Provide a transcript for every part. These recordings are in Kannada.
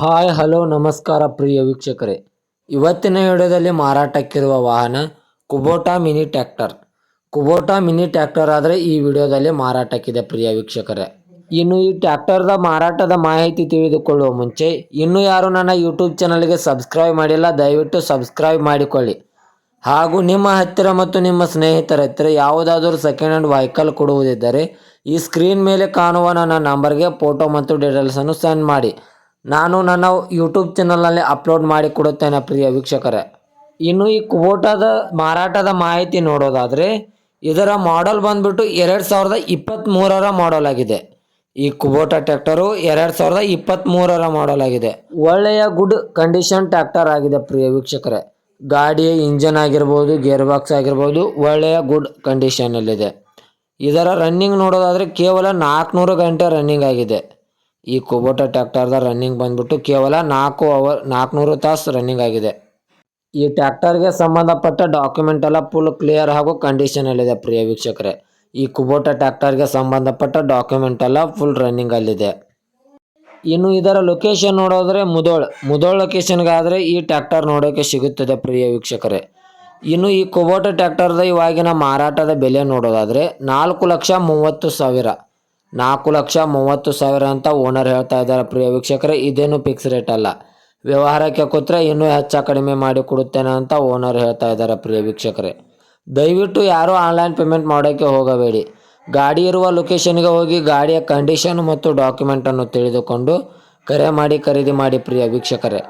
ಹಾಯ್, ಹಲೋ, ನಮಸ್ಕಾರ ಪ್ರಿಯ ವೀಕ್ಷಕರೇ. ಇವತ್ತಿನ ವಿಡಿಯೋದಲ್ಲಿ ಮಾರಾಟಕ್ಕಿರುವ ವಾಹನ Kubota mini tractor Kubota mini tractor ಆದರೆ ಈ ವಿಡಿಯೋದಲ್ಲಿ ಮಾರಾಟಕ್ಕಿದೆ ಪ್ರಿಯ ವೀಕ್ಷಕರೇ. ಇನ್ನು ಈ ಟ್ಯಾಕ್ಟರ್ದ ಮಾರಾಟದ ಮಾಹಿತಿ ತಿಳಿದುಕೊಳ್ಳುವ ಮುಂಚೆ, ಇನ್ನೂ ಯಾರು ನನ್ನ ಯೂಟ್ಯೂಬ್ ಚಾನಲ್ಗೆ ಸಬ್ಸ್ಕ್ರೈಬ್ ಮಾಡಿಲ್ಲ, ದಯವಿಟ್ಟು ಸಬ್ಸ್ಕ್ರೈಬ್ ಮಾಡಿಕೊಳ್ಳಿ. ಹಾಗೂ ನಿಮ್ಮ ಹತ್ತಿರ ಮತ್ತು ನಿಮ್ಮ ಸ್ನೇಹಿತರ ಹತ್ತಿರ ಯಾವುದಾದರೂ ಸೆಕೆಂಡ್ ಹ್ಯಾಂಡ್ ವೆಹಿಕಲ್ ಕೊಡುವುದಿದ್ದರೆ, ಈ ಸ್ಕ್ರೀನ್ ಮೇಲೆ ಕಾಣುವ ನನ್ನ ನಂಬರ್ಗೆ ಫೋಟೋ ಮತ್ತು ಡೀಟೇಲ್ಸನ್ನು ಸೆಂಡ್ ಮಾಡಿ. ನಾನು ನನ್ನ ಯೂಟ್ಯೂಬ್ ಚಾನಲ್ನಲ್ಲಿ ಅಪ್ಲೋಡ್ ಮಾಡಿ ಕೊಡುತ್ತೇನೆ ಪ್ರಿಯ ವೀಕ್ಷಕರೇ. ಇನ್ನು ಈ ಕುಬೋಟಾದ ಮಾರಾಟದ ಮಾಹಿತಿ ನೋಡೋದಾದರೆ, ಇದರ ಮಾಡೆಲ್ ಬಂದ್ಬಿಟ್ಟು ಎರಡು ಸಾವಿರದ ಇಪ್ಪತ್ತ್ಮೂರರ ಮಾಡೆಲ್ ಆಗಿದೆ. ಈ ಕುಬೋಟಾ ಟ್ಯಾಕ್ಟರು ಎರಡು ಸಾವಿರದ ಇಪ್ಪತ್ತ್ಮೂರರ ಮಾಡೆಲ್ ಆಗಿದೆ. ಒಳ್ಳೆಯ ಗುಡ್ ಕಂಡೀಷನ್ ಟ್ಯಾಕ್ಟರ್ ಆಗಿದೆ ಪ್ರಿಯ ವೀಕ್ಷಕರೇ. ಗಾಡಿಯ ಇಂಜನ್ ಆಗಿರ್ಬೋದು ಗೇರ್ ಬಾಕ್ಸ್ ಆಗಿರ್ಬೋದು, ಒಳ್ಳೆಯ ಗುಡ್ ಕಂಡೀಷನಲ್ಲಿದೆ ಇದರ ರನ್ನಿಂಗ್ ನೋಡೋದಾದರೆ ಕೇವಲ ನಾಲ್ಕುನೂರು ಗಂಟೆ ರನ್ನಿಂಗ್ ಆಗಿದೆ. ಈ ಕುಬೋಟ ಟ್ಯಾಕ್ಟರ್ದ ರನ್ನಿಂಗ್ ಬಂದ್ಬಿಟ್ಟು ಕೇವಲ ನಾಲ್ಕು ಅವರ್, ನಾಲ್ಕುನೂರು ತಾಸು ರನ್ನಿಂಗ್ ಆಗಿದೆ. ಈ ಟ್ಯಾಕ್ಟರ್ಗೆ ಸಂಬಂಧಪಟ್ಟ ಡಾಕ್ಯುಮೆಂಟ್ ಎಲ್ಲ ಫುಲ್ ಕ್ಲಿಯರ್ ಹಾಗೂ ಕಂಡೀಷನಲ್ಲಿದೆ ಪ್ರಿಯ ವೀಕ್ಷಕರೇ. ಈ ಕುಬೋಟ ಟ್ಯಾಕ್ಟರ್ಗೆ ಸಂಬಂಧಪಟ್ಟ ಡಾಕ್ಯುಮೆಂಟ್ ಎಲ್ಲ ಫುಲ್ ರನ್ನಿಂಗಲ್ಲಿದೆ ಇನ್ನು ಇದರ ಲೊಕೇಶನ್ ನೋಡೋದ್ರೆ ಮುದೋಳ್ ಮುದೋಳ್ ಲೊಕೇಶನ್ಗಾದರೆ ಈ ಟ್ಯಾಕ್ಟರ್ ನೋಡೋಕ್ಕೆ ಸಿಗುತ್ತದೆ ಪ್ರಿಯ ವೀಕ್ಷಕರೇ. ಇನ್ನು ಈ ಕುಬೋಟ ಟ್ಯಾಕ್ಟರ್ದ ಇವಾಗಿನ ಮಾರಾಟದ ಬೆಲೆ ನೋಡೋದಾದರೆ ನಾಲ್ಕು ಲಕ್ಷ ಮೂವತ್ತು ಸಾವಿರ. ನಾಲ್ಕು ಲಕ್ಷ ಮೂವತ್ತು ಸಾವಿರ ಅಂತ ಓನರ್ ಹೇಳ್ತಾ ಇದ್ದಾರೆ. ಪ್ರಿಯ ವೀಕ್ಷಕರೇ, ಇದೇನು ಫಿಕ್ಸ್ ರೇಟ್ ಅಲ್ಲ. ವ್ಯವಹಾರಕ್ಕೆ ಕೂತ್ರೆ ಇನ್ನೂ ಹೆಚ್ಚು ಕಡಿಮೆ ಮಾಡಿ ಕೊಡುತ್ತೇನೆ ಅಂತ ಓನರ್ ಹೇಳ್ತಾ ಇದ್ದಾರೆ ಪ್ರಿಯ ವೀಕ್ಷಕರೇ. ದಯವಿಟ್ಟು ಯಾರೂ ಆನ್ಲೈನ್ ಪೇಮೆಂಟ್ ಮಾಡೋಕ್ಕೆ ಹೋಗಬೇಡಿ. ಗಾಡಿ ಇರುವ ಲೊಕೇಶನ್ಗೆ ಹೋಗಿ ಗಾಡಿಯ ಕಂಡೀಷನ್ ಮತ್ತು ಡಾಕ್ಯುಮೆಂಟನ್ನು ತಿಳಿದುಕೊಂಡು ಕರೆ ಮಾಡಿ ಖರೀದಿ ಮಾಡಿ ಪ್ರಿಯ ವೀಕ್ಷಕರೇ.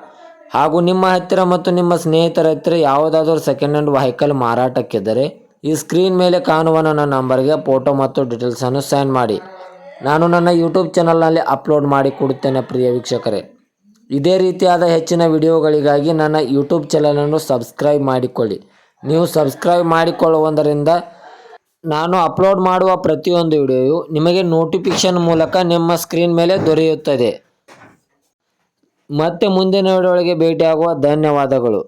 ಹಾಗೂ ನಿಮ್ಮ ಹತ್ತಿರ ಮತ್ತು ನಿಮ್ಮ ಸ್ನೇಹಿತರ ಹತ್ತಿರ ಯಾವುದಾದರೂ ಸೆಕೆಂಡ್ ಹ್ಯಾಂಡ್ ವೆಹಿಕಲ್ ಮಾರಾಟಕ್ಕಿದ್ದರೆ ಈ ಸ್ಕ್ರೀನ್ ಮೇಲೆ ಕಾಣುವ ನನ್ನ ನಂಬರ್ಗೆ ಫೋಟೋ ಮತ್ತು ಡೀಟೇಲ್ಸನ್ನು ಸೆಂಡ್ ಮಾಡಿ. ನಾನು ನನ್ನ ಯೂಟ್ಯೂಬ್ ಚಾನಲ್ನಲ್ಲಿ ಅಪ್ಲೋಡ್ ಮಾಡಿ ಕೊಡುತ್ತೇನೆ ಪ್ರಿಯ ವೀಕ್ಷಕರೇ. ಇದೇ ರೀತಿಯಾದ ಹೆಚ್ಚಿನ ವಿಡಿಯೋಗಳಿಗಾಗಿ ನನ್ನ ಯೂಟ್ಯೂಬ್ ಚಾನಲನ್ನು ಸಬ್ಸ್ಕ್ರೈಬ್ ಮಾಡಿಕೊಳ್ಳಿ. ನೀವು ಸಬ್ಸ್ಕ್ರೈಬ್ ಮಾಡಿಕೊಳ್ಳುವುದರಿಂದ ನಾನು ಅಪ್ಲೋಡ್ ಮಾಡುವ ಪ್ರತಿಯೊಂದು ವಿಡಿಯೋಯು ನಿಮಗೆ ನೋಟಿಫಿಕೇಶನ್ ಮೂಲಕ ನಿಮ್ಮ ಸ್ಕ್ರೀನ್ ಮೇಲೆ ದೊರೆಯುತ್ತದೆ. ಮತ್ತೆ ಮುಂದಿನ ವಿಡಿಯೋ ಭೇಟಿಯಾಗುವ ಧನ್ಯವಾದಗಳು.